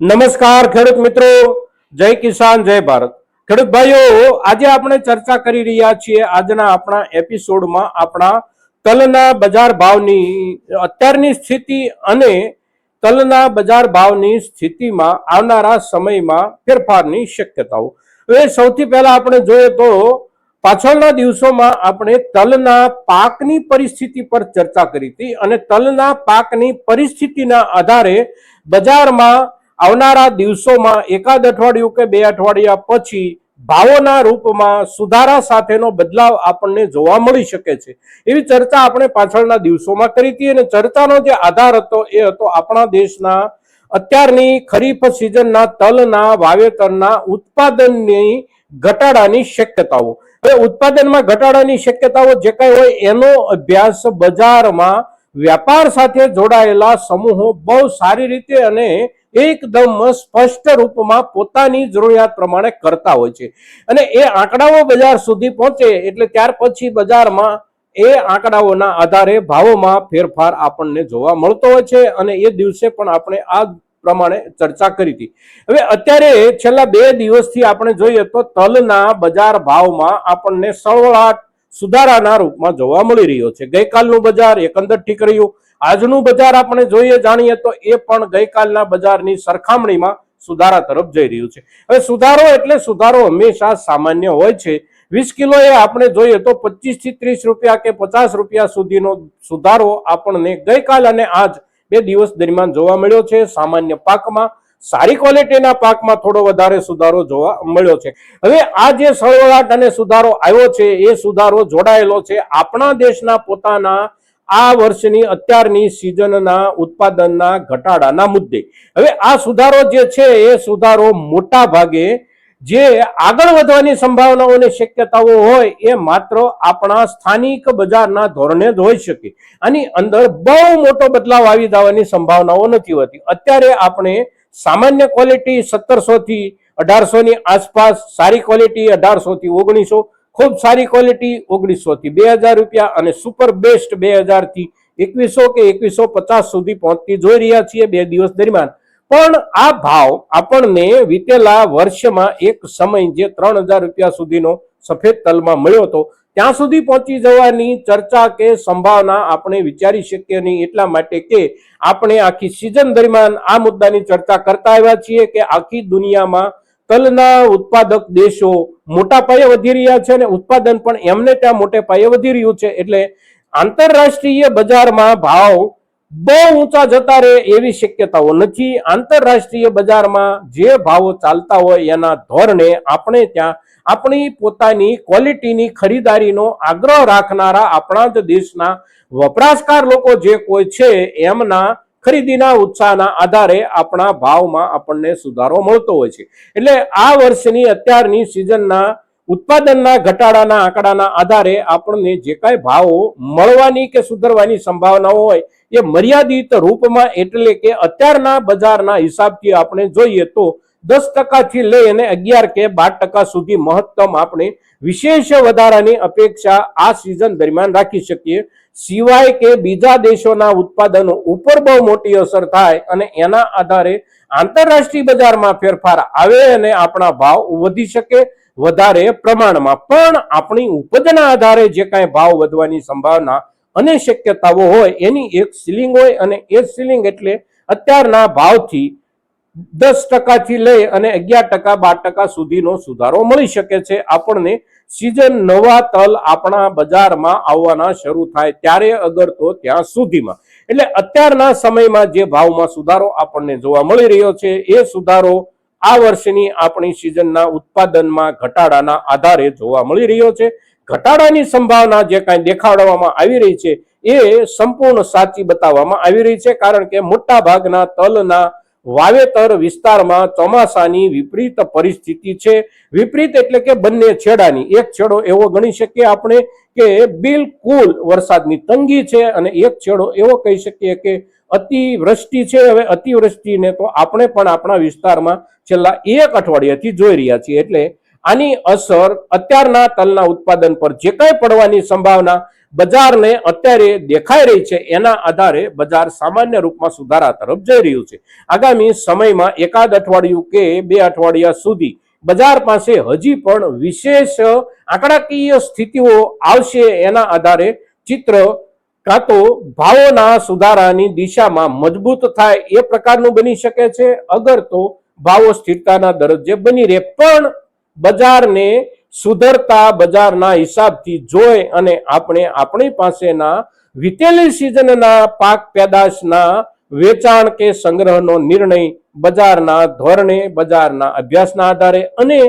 નમસ્કાર ખેડૂત મિત્રો, જય કિસાન, જય ભારત. ખેડૂત ભાઈઓ, આજે આપણે ચર્ચા કરી રહ્યા છીએ આજના આપણા એપિસોડમાં આપણા તલના બજાર ભાવની, અત્યારની સ્થિતિ અને તલના બજાર ભાવની સ્થિતિમાં આવનારા સમયમાં ફેરફારની શક્યતાઓ. હવે સૌથી પહેલા આપણે જોઈએ તો પાછળના દિવસોમાં આપણે તલના પાકની પરિસ્થિતિ પર ચર્ચા કરી હતી અને તલના પાકની પરિસ્થિતિના આધારે બજારમાં આવનારા દિવસોમાં એકાદ અઠવાડિયું કે બે અઠવાડિયા પછી ભાવોના રૂપમાં સુધારા સાથેનો બદલાવ આપણને જોવા મળી શકે છે. એવી ચર્ચા આપણે પાછળના દિવસોમાં કરી હતી અને ચર્ચાનો જે આધાર હતો એ હતો આપણા દેશના અત્યારની ખરીફ સિઝનના તલના, વાવેતરના ઉત્પાદનની ઘટાડાની શક્યતાઓ. હવે ઉત્પાદનમાં ઘટાડાની શક્યતાઓ જે કઈ હોય એનો અભ્યાસ બજારમાં વ્યાપાર સાથે જોડાયેલા સમૂહો બહુ સારી રીતે અને એકદમ સ્પષ્ટ રૂપમાં પોતાની જરૂરિયાત પ્રમાણે કરતા હોય છે. અને એ આંકડાઓ બજાર સુધી પહોંચે એટલે ત્યાર પછી બજારમાં એ આંકડાઓના આધારે ભાવોમાં ફેરફાર આપણને જોવા મળતો હોય છે અને એ દિવસે પણ આપણે આ પ્રમાણે ચર્ચા કરી હતી. હવે અત્યારે છેલ્લા બે દિવસથી આપણે જોઈએ તો તલના બજાર ભાવમાં આપણને સળવળાટ સુધારાના રૂપમાં જોવા મળી રહ્યો છે. ગઈકાલનું બજાર એકંદર ઠીક રહ્યું આજનું બજાર આપણે જોઈએ, જાણીએ તો એ પણ ગઈકાલના બજારની સરખામણીમાં સુધારા તરફ જઈ રહ્યું છે. હવે સુધારો એટલે સુધારો હંમેશા સામાન્ય હોય છે. વીસ કિલો એ આપણે જોઈએ તો પચીસથી ત્રીસ રૂપિયા કે પચાસ રૂપિયા સુધીનો સુધારો આપણને ગઈકાલ અને આજ બે દિવસ દરમિયાન જોવા મળ્યો છે. સામાન્ય પાકમાં, સારી ક્વોલિટીના પાકમાં થોડો વધારે સુધારો જોવા મળ્યો છે. હવે આ જે સળવળાટ અને સુધારો આવ્યો છે, એ સુધારો જોડાયેલો છે આપણા દેશના પોતાના આ વર્ષની અત્યારની સિઝનના ઉત્પાદનના ઘટાડાના મુદ્દે. હવે આ સુધારો જે છે, એ સુધારો મોટા ભાગે જે આગળ વધવાની સંભાવનાઓ અને શક્યતાઓ હોય, એ માત્ર આપણા સ્થાનિક બજારના ધોરણે જ હોઈ શકે. આની અંદર બહુ મોટો બદલાવ આવી જવાની સંભાવનાઓ નથી હોતી. અત્યારે આપણે સામાન્ય ક્વોલિટી સત્તરસો થી અઢારસો ની આસપાસ સારી ક્વોલિટી અઢારસો થી ઓગણીસો ખૂબ સારી ક્વોલિટી ઓગણીસો થી બે હજાર રૂપિયા અને સુપર બેસ્ટ બે હજારથી એકવીસો કે એકવીસો પચાસ સુધી પહોંચતી જોઈ રહ્યા છીએ બે દિવસ દરમિયાન. પણ આ ભાવ આપણને વીતેલા વર્ષમાં એક સમય જે ત્રણ હજાર રૂપિયા સુધીનો સફેદ તલમાં મળ્યો હતો, ત્યાં સુધી પહોંચી જવાની ચર્ચા કે સંભાવના આપણે વિચારી શકીએ નહીં એટલા માટે કે આપણે આખી સિઝન દરમિયાન આ મુદ્દાની ચર્ચા કરતા આવ્યા છીએ કે આખી દુનિયામાં તલના ઉત્પાદક દેશો મોટા પાયે વધી રહ્યા છે અને ઉત્પાદન પણ એમને ત્યાં મોટે પાયે વધી રહ્યું છે. એટલે આંતરરાષ્ટ્રીય બજારમાં ભાવ બહુ ઊંચા જતા રહે એવી શક્યતાઓ નથી. આંતરરાષ્ટ્રીય બજારમાં જે ભાવો ચાલતા હોય એના ધોરણે આપણે ત્યાં આપણી પોતાની ક્વોલિટીની ખરીદારીનો આગ્રહ રાખનારા આપણા જ દેશના વપરાશકાર લોકો જે કોઈ છે, એમના ખરીદીના ઉત્સાહના આધારે આપણા ભાવમાં આપણને સુધારો મળતો હોય છે. એટલે આ વર્ષની અત્યારની સિઝનના ઉત્પાદનના ઘટાડાના આંકડાના આધારે આપણને જે કાંઈ ભાવો મળવાની કે સુધરવાની સંભાવનાઓ હોય એ મર્યાદિત રૂપમાં એટલે કે અત્યારના બજારના હિસાબથી આપણે જોઈએ તો દસ ટકાથી લઈ અને અગિયાર કે બાર ટકા સુધી મહત્તમ આપણે વિશેષ વધારાની અપેક્ષા આ સિઝન દરમિયાન રાખી શકીએ. સિવાય કે બીજા દેશોના ઉત્પાદનો ઉપર બહુ મોટી અસર થાય અને એના આધારે આંતરરાષ્ટ્રીય બજારમાં ફેરફાર આવે અને આપણા ભાવ વધી શકે વધારે પ્રમાણમાં. પણ આપણી ઉપજના આધારે જે કાંઈ ભાવ વધવાની સંભાવના અને શક્યતાઓ હોય એની એક સીલિંગ હોય અને એ સીલિંગ એટલે અત્યારના ભાવથી દસ ટકાથી લઈ અને અગિયાર ટકા, બાર ટકા સુધીનો સુધારો મળી શકે છે. આપણને સિઝન નવા તલ આપણા બજારમાં આવવાના શરૂ થાય ત્યારે અગર તો ત્યાં સુધીમાં. એટલે અત્યારના સમયમાં જે ભાવમાં સુધારો આપણને જોવા મળી રહ્યો છે, એ સુધારો આ વર્ષની આપણી સિઝનના ઉત્પાદનમાં ઘટાડાના આધારે જોવા મળી રહ્યો છે. ઘટાડાની સંભાવના જે કાંઈ દેખાડવામાં આવી રહી છે, એ સંપૂર્ણ સાચી બતાવવામાં આવી રહી છે, કારણ કે મોટા ભાગના તલના વાવેતર વિસ્તારમાં ચોમાસાની વિપરીત પરિસ્થિતિ છે. વિપરીત એટલે કે બંને છેડાની. એક છેડો એવો ગણી શકીએ આપણે કે બિલકુલ વરસાદની તંગી છે અને એક છેડો એવો કહી શકીએ કે અતિવૃષ્ટિ છે. હવે અતિવૃષ્ટિને તો આપણે પણ આપણા વિસ્તારમાં છેલ્લા એક અઠવાડિયાથી જોઈ રહ્યા છીએ. એટલે આની અસર અત્યારના તલના ઉત્પાદન પર જે કાંઈ પડવાની સંભાવના બજારને અત્યારે દેખાઈ રહી છે, એના આધારે બજાર સામાન્ય રૂપમાં સુધારા તરફ જઈ રહ્યું છે. આગામી સમયમાં એકાદ અઠવાડિયું કે બે અઠવાડિયા સુધી બજાર પાસે હજી પણ વિશેષ આંકડાકીય સ્થિતિઓ આવશે, એના આધારે ચિત્ર કાં તો ભાવોના સુધારાની દિશામાં મજબૂત થાય એ પ્રકારનું બની શકે છે. અગર તો ભાવો સ્થિરતાના દરજ્જે બની રહે, પણ બજારને સુધરતા બજારના હિસાબથી જોઈ અને આપણે આપણી પાસેના વીતેલી સિઝનના પાક પેદાશના વેચાણ કે સંગ્રહનો નિર્ણય બજારના ધોરણે, બજારના અભ્યાસના આધારે અને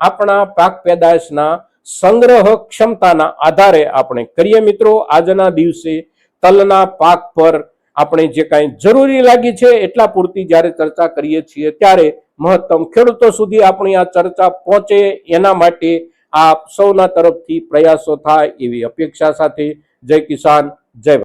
આપણા પાક પેદાશના સંગ્રહ ક્ષમતાના આધારે આપણે કરીએ. મિત્રો, આજના દિવસે તલના પાક પર આપણે જે કાંઈ જરૂરી લાગી છે એટલા પૂરતી જ્યારે ચર્ચા કરીએ છીએ ત્યારે મહત્તમ ખેડૂતો સુધી આપણી આ ચર્ચા પહોંચે એના માટે આપ સૌના તરફથી પ્રયાસો થાય એવી અપેક્ષા સાથે જય કિસાન, જય